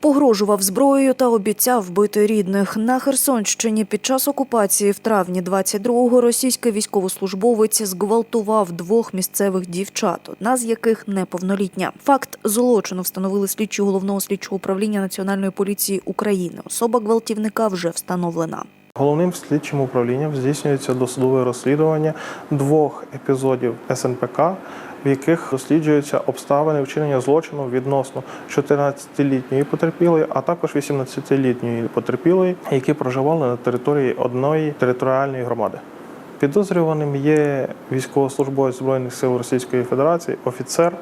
Погрожував зброєю та обіцяв вбити рідних. На Херсонщині під час окупації в травні 22-го російський військовослужбовець зґвалтував двох місцевих дівчат, одна з яких неповнолітня. Факт злочину встановили слідчі головного слідчого управління Національної поліції України. Особа гвалтівника вже встановлена. Головним слідчим управлінням здійснюється досудове розслідування двох епізодів СНПК, в яких досліджуються обставини вчинення злочину відносно 14-літньої потерпілої, а також 18-літньої потерпілої, які проживали на території одної територіальної громади. Підозрюваним є військовослужбовець Збройних сил Російської Федерації, офіцер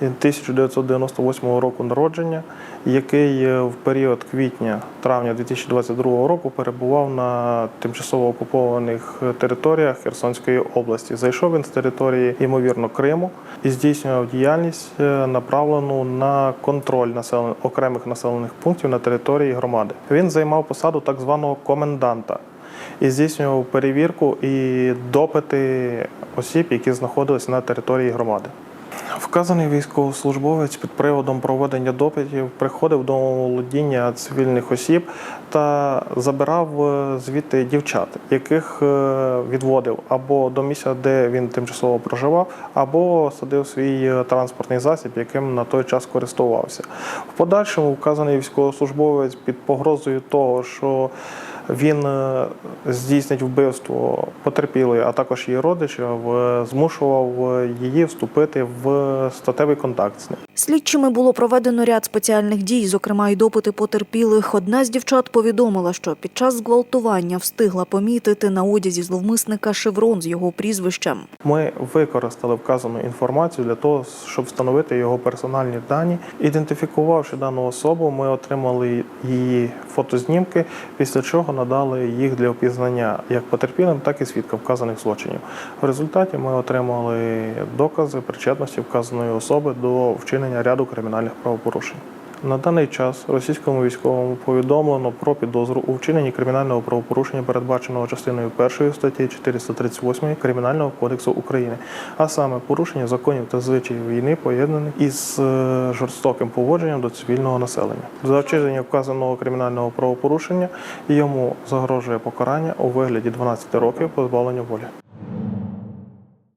1998 року народження, який е, в період квітня-травня 2022 року перебував на тимчасово окупованих територіях Херсонської області. Зайшов він з території, ймовірно, Криму і здійснював діяльність е, направлену на контроль населен... окремих населених пунктів на території громади. Він займав посаду так званого коменданта і здійснював перевірку і допити осіб, які знаходились на території громади. Вказаний військовослужбовець під приводом проведення допитів приходив до володіння цивільних осіб та забирав е, звідти дівчат, яких е, відводив або до місця, де він тимчасово проживав, або садив свій е, транспортний засіб, яким на той час користувався. В подальшому вказаний військовослужбовець під погрозою того, що він е, здійснить вбивство потерпілої, а також її родичів, е, змушував е, її вступити в статевий контакт з ним. Слідчими було проведено ряд спеціальних дій, зокрема й допити потерпілих. Одна з дівчат повідомила, що під час зґвалтування встигла помітити на одязі зловмисника шеврон з його прізвищем. Ми використали вказану інформацію для того, щоб встановити його персональні дані. Ідентифікувавши дану особу, ми отримали її фотознімки, після чого надали їх для опізнання як потерпілим, так і свідкам вказаних злочинів. В результаті ми отримали докази причетності вказаної особи до вчинення ряду кримінальних правопорушень. На даний час російському військовому повідомлено про підозру у вчиненні кримінального правопорушення, передбаченого частиною 1 статті 438 Кримінального кодексу України, а саме порушення законів та звичаїв війни, поєднаних із е, жорстоким поводженням до цивільного населення. За вчинення вказаного кримінального правопорушення йому загрожує покарання у вигляді 12 років позбавлення волі.